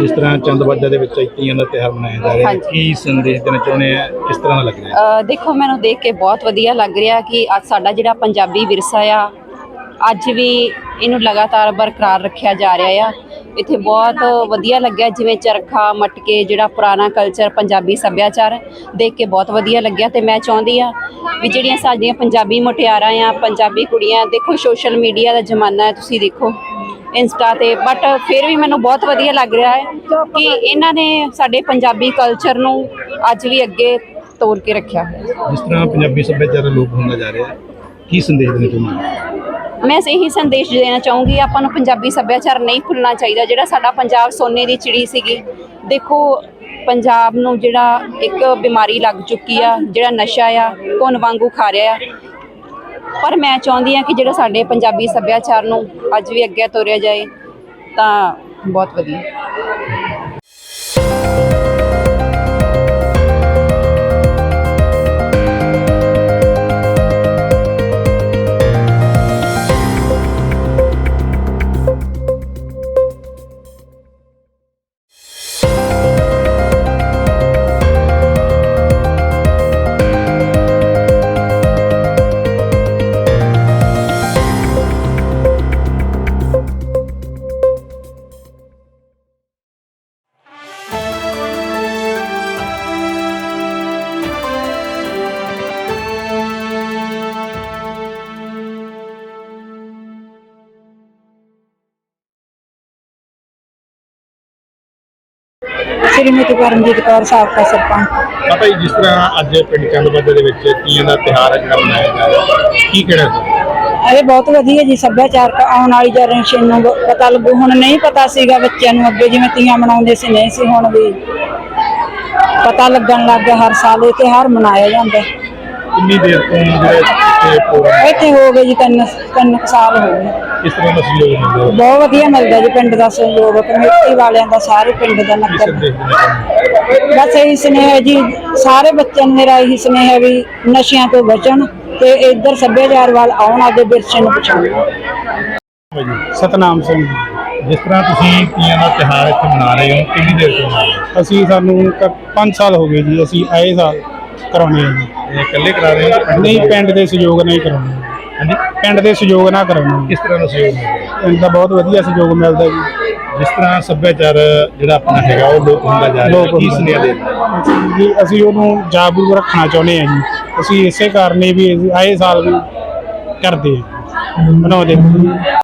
ਜਿਸ ਤਰ੍ਹਾਂ ਚੰਦਵਾਜਾ ਦੇ ਵਿੱਚ ਤੀਆਂ ਦਾ ਤਿਉਹਾਰ ਮਨਾਇਆ ਜਾ ਰਿਹਾ ਹੈ। ਕੀ ਸੰਦੇਸ਼ ਦੇਣਾ ਚਾਹੁੰਦੇ ਆ ਕਿਸ ਤਰ੍ਹਾਂ ਦਾ ਲੱਗ ਰਿਹਾ ਦੇਖੋ ਮੈਨੂੰ ਦੇਖ ਕੇ ਬਹੁਤ ਵਧੀਆ ਲੱਗ ਰਿਹਾ ਕਿ ਅੱਜ ਸਾਡਾ ਜਿਹੜਾ ਪੰਜਾਬੀ ਵਿਰਸਾ ਆ ਅੱਜ ਵੀ ਇਹਨੂੰ ਲਗਾਤਾਰ ਬਰਕਰਾਰ ਰੱਖਿਆ ਜਾ ਰਿਹਾ ਆ। ਇੱਥੇ ਬਹੁਤ ਵਧੀਆ ਲੱਗਿਆ ਜਿਵੇਂ ਚਰਖਾ ਮਟਕੇ ਜਿਹੜਾ ਪੁਰਾਣਾ ਕਲਚਰ ਪੰਜਾਬੀ ਸੱਭਿਆਚਾਰ ਦੇਖ ਕੇ ਬਹੁਤ ਵਧੀਆ ਲੱਗਿਆ ਤੇ ਮੈਂ ਚਾਹੁੰਦੀ ਆ ਵੀ ਜਿਹੜੀਆਂ ਸਾਡੀਆਂ ਪੰਜਾਬੀ ਮੁਟਿਆਰਾਂ ਆ ਪੰਜਾਬੀ ਕੁੜੀਆਂ ਦੇਖੋ ਸੋਸ਼ਲ ਮੀਡੀਆ ਦਾ ਜ਼ਮਾਨਾ ਹੈ ਤੁਸੀਂ ਦੇਖੋ। ਇੰਸਟਾ ਤੇ ਬਟ ਫਿਰ ਵੀ ਮੈਨੂੰ ਬਹੁਤ ਵਧੀਆ ਲੱਗ ਰਿਹਾ ਹੈ ਕਿ ਇਹਨਾਂ ਨੇ ਸਾਡੇ ਪੰਜਾਬੀ ਕਲਚਰ ਨੂੰ ਅੱਜ ਵੀ ਅੱਗੇ ਤੋਰ ਕੇ ਰੱਖਿਆ ਹੈ। ਜਿਸ ਤਰ੍ਹਾਂ ਪੰਜਾਬੀ ਸੱਭਿਆਚਾਰ ਲੋਪ ਹੁੰਦਾ ਜਾ ਰਿਹਾ ਹੈ ਕੀ ਸੰਦੇਸ਼ ਦੇਣਾ ਚਾਹੁੰਦੇ ਮੈਂ ਇਹੀ ਸੰਦੇਸ਼ ਦੇਣਾ ਚਾਹੂੰਗੀ ਆਪਾਂ ਨੂੰ ਪੰਜਾਬੀ ਸੱਭਿਆਚਾਰ ਨਹੀਂ ਭੁੱਲਣਾ ਚਾਹੀਦਾ। ਜਿਹੜਾ ਸਾਡਾ ਪੰਜਾਬ ਸੋਨੇ ਦੀ ਚਿੜੀ ਸੀਗੀ ਦੇਖੋ ਪੰਜਾਬ ਨੂੰ ਜਿਹੜਾ ਇੱਕ ਬਿਮਾਰੀ ਲੱਗ ਚੁੱਕੀ ਆ ਜਿਹੜਾ ਨਸ਼ਾ ਆ ਧੁਨ ਵਾਂਗੂ ਖਾ ਰਿਹਾ ਆ ਪਰ ਮੈਂ ਚਾਹੁੰਦੀ ਹਾਂ ਕਿ ਜਿਹੜਾ ਸਾਡੇ ਪੰਜਾਬੀ ਸੱਭਿਆਚਾਰ ਨੂੰ ਅੱਜ ਵੀ ਅੱਗੇ ਤੋਰਿਆ ਜਾਏ ਤਾਂ ਬਹੁਤ ਵਧੀਆ। ਸ਼੍ਰੀਮਤੀ ਪਰਮਜੀਤ ਕੌਰ ਸਾਬਕਾ ਸਰਪੰਚ। ਪਤਾ ਹੀ ਜਿਸ ਤਰ੍ਹਾਂ ਅੱਜ ਪਿੰਡ ਚੰਦਵਾਜਾ ਦੇ ਵਿੱਚ ਤੀਆਂ ਦਾ ਤਿਉਹਾਰ ਹੈ ਜਿਹੜਾ ਮਨਾਇਆ ਜਾ ਰਿਹਾ ਕੀ ਕਹਿਣਾ ਚਾਹੁੰਦੇ ਇਹ ਬਹੁਤ ਵਧੀਆ ਜੀ ਸੱਭਿਆਚਾਰਕ ਆਉਣ ਵਾਲੀ ਜਨਰੇਸ਼ਨ ਨੂੰ ਬ- ਪਤਾ ਲੱਗੂ। ਹੁਣ ਨਹੀਂ ਪਤਾ ਸੀਗਾ ਬੱਚਿਆਂ ਨੂੰ ਅੱਗੇ ਜਿਵੇਂ ਤੀਆਂ ਮਨਾਉਂਦੇ ਸੀ ਨਹੀਂ ਸੀ ਹੁਣ ਵੀ। ਪਤਾ ਲੱਗਣ ਲੱਗ ਗਿਆ ਹਰ ਸਾਲ ਇਹ ਤਿਉਹਾਰ ਮਨਾਇਆ ਜਾਂਦਾ। ਹੈ। ਕਿੰਨੀ ਦੇਰ ਤੋਂ ਜਿਹੜੇ ਇੱਥੇ ਪ੍ਰੋਗਰਾਮ ਇੱਥੇ ਹੋ ਗਏ ਜੀ ਤਿੰਨ ਤਿੰਨ ਕੁ ਸਾਲ ਹੋ ਗਏ। ਕਿਸ ਤਰ੍ਹਾਂ ਦਾ ਸਹਿਯੋਗ ਮਿਲਦਾ? ਹੈ ਬਹੁਤ ਵਧੀਆ ਮਿਲਦਾ ਜੀ ਪਿੰਡ ਦਾ ਸਹਿਯੋਗ ਕਮੇਟੀ ਵਾਲਿਆਂ ਦਾ ਸਾਰੇ ਪਿੰਡ ਦਾ ਕੀ ਨਗਰ ਸੰਦੇਸ਼ ਦੇਣਾ ਚਾਹੁੰਦੇ ਬਸ ਇਹੀ ਸੁਨੇਹਾ ਜੀ ਸਾਰੇ ਬੱਚਿਆਂ ਨੂੰ ਮੇਰਾ ਇਹੀ ਸੁਨੇਹਾ ਵੀ ਨਸ਼ਿਆਂ ਤੋਂ ਬਚਣ ਤੇ ਇੱਧਰ ਸੱਭਿਆਚਾਰ ਵੱਲ ਆਉਣ ਆਪਦੇ ਵਿਰਸੇ ਨੂੰ ਹੋ ਜੀ ਸਤਨਾਮ ਸਿੰਘ। ਜਿਸ ਤਰ੍ਹਾਂ ਤੁਸੀਂ ਤੀਆਂ ਦਾ ਤਿਉਹਾਰ ਇੱਥੇ ਮਨਾ ਰਹੇ ਹੋ ਕਿੰਨੀ ਦੇਰ ਤੋਂ ਮਨਾ ਰਹੇ ਹੋ? ਅਸੀਂ ਸਾਨੂੰ 5 ਸਾਲ ਹੋ ਗਏ ਜੀ ਅਸੀਂ ਆਏ ਸਾਲ ਕਰਾਉਣੇ ਆ ਜੀ। ਇਹ ਇਕੱਲੇ ਕਰਾ ਰਹੇ ਹੋ ਕਿ ਨਹੀਂ ਪਿੰਡ ਦੇ ਸਹਿਯੋਗ ਨਾਲ ਹੀ ਕਰਾਉਣੇ ਆ। ਹਾਂਜੀ ਪਿੰਡ ਦੇ ਸਹਿਯੋਗ ਨਾਲ ਕਰਾਉਣੇ ਕਿਸ ਤਰ੍ਹਾਂ ਦਾ ਸਹਿਯੋਗ ਮਿਲਦਾ ਹੈ? ਪਿੰਡ ਦਾ ਬਹੁਤ ਵਧੀਆ ਸਹਿਯੋਗ ਮਿਲਦਾ ਜੀ ਜਿਸ ਤਰ੍ਹਾਂ ਸੱਭਿਆਚਾਰ ਜਿਹੜਾ ਆਪਣਾ ਹੈਗਾ ਉਹ ਲੋਪ ਹੁੰਦਾ ਜਾ ਰਿਹਾ ਲੋਪ ਹੈ ਕੀ ਹੁੰਦਾ। ਸੁਨੇਹਾ ਦੇ ਅਸੀਂ ਜੀ ਅਸੀਂ ਉਹਨੂੰ ਜਾਗਰੂਕ ਰੱਖਣਾ ਚਾਹੁੰਦੇ ਆ ਜੀ ਅਸੀਂ ਇਸੇ ਕਾਰਨ ਹੀ ਵੀ ਅਸੀਂ ਆਏ ਸਾਲ ਵੀ ਕਰਦੇ ਆ ਬਣਾਉਂਦੇ ਆ।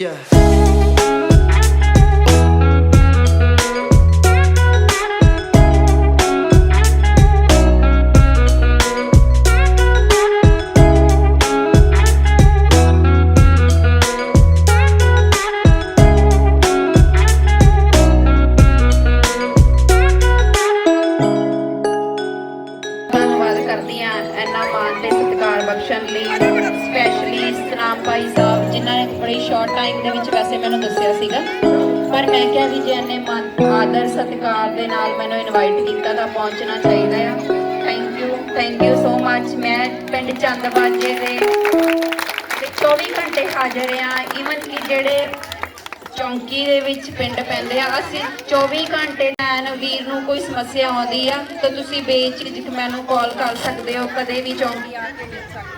ਧੰਨਵਾਦ ਇਹਨਾਂ ਨੇ ਬੜੀ ਸ਼ਾਰਟ ਟਾਈਮ ਦੇ ਵਿੱਚ ਵੈਸੇ ਮੈਨੂੰ ਦੱਸਿਆ ਸੀਗਾ। ਪਰ ਮੈਂ ਕਿਹਾ ਵੀ ਜੇ ਇਹਨੇ ਮਾਣ ਆਦਰ, ਸਤਿਕਾਰ ਦੇ ਨਾਲ ਮੈਨੂੰ ਇਨਵਾਈਟ ਕੀਤਾ ਤਾਂ ਪਹੁੰਚਣਾ ਚਾਹੀਦਾ ਆ। Thank you thank you so much ਮੈਂ ਪਿੰਡ ਚੰਦਬਾਜੇ ਦੇ ਤੇ 24 ਘੰਟੇ ਹਾਜ਼ਰ ਆ। ਈਵਨ ਕਿ ਜਿਹੜੇ ਚੌਂਕੀ ਦੇ ਵਿੱਚ ਪਿੰਡ ਪੈਂਦੇ ਆ, ਅਸੀਂ 24 ਘੰਟੇ ਐਨ ਵੀਰ ਨੂੰ ਕੋਈ ਸਮੱਸਿਆ ਆਉਂਦੀ ਆ, ਤਾਂ ਤੁਸੀਂ ਬੇਝਿਜਕ ਮੈਨੂੰ ਕਾਲ ਕਰ ਸਕਦੇ ਹੋ, ਕਦੇ ਵੀ ਚੌਂਕੀ ਆ ਕੇ ਮਿਲ ਸਕਦੇ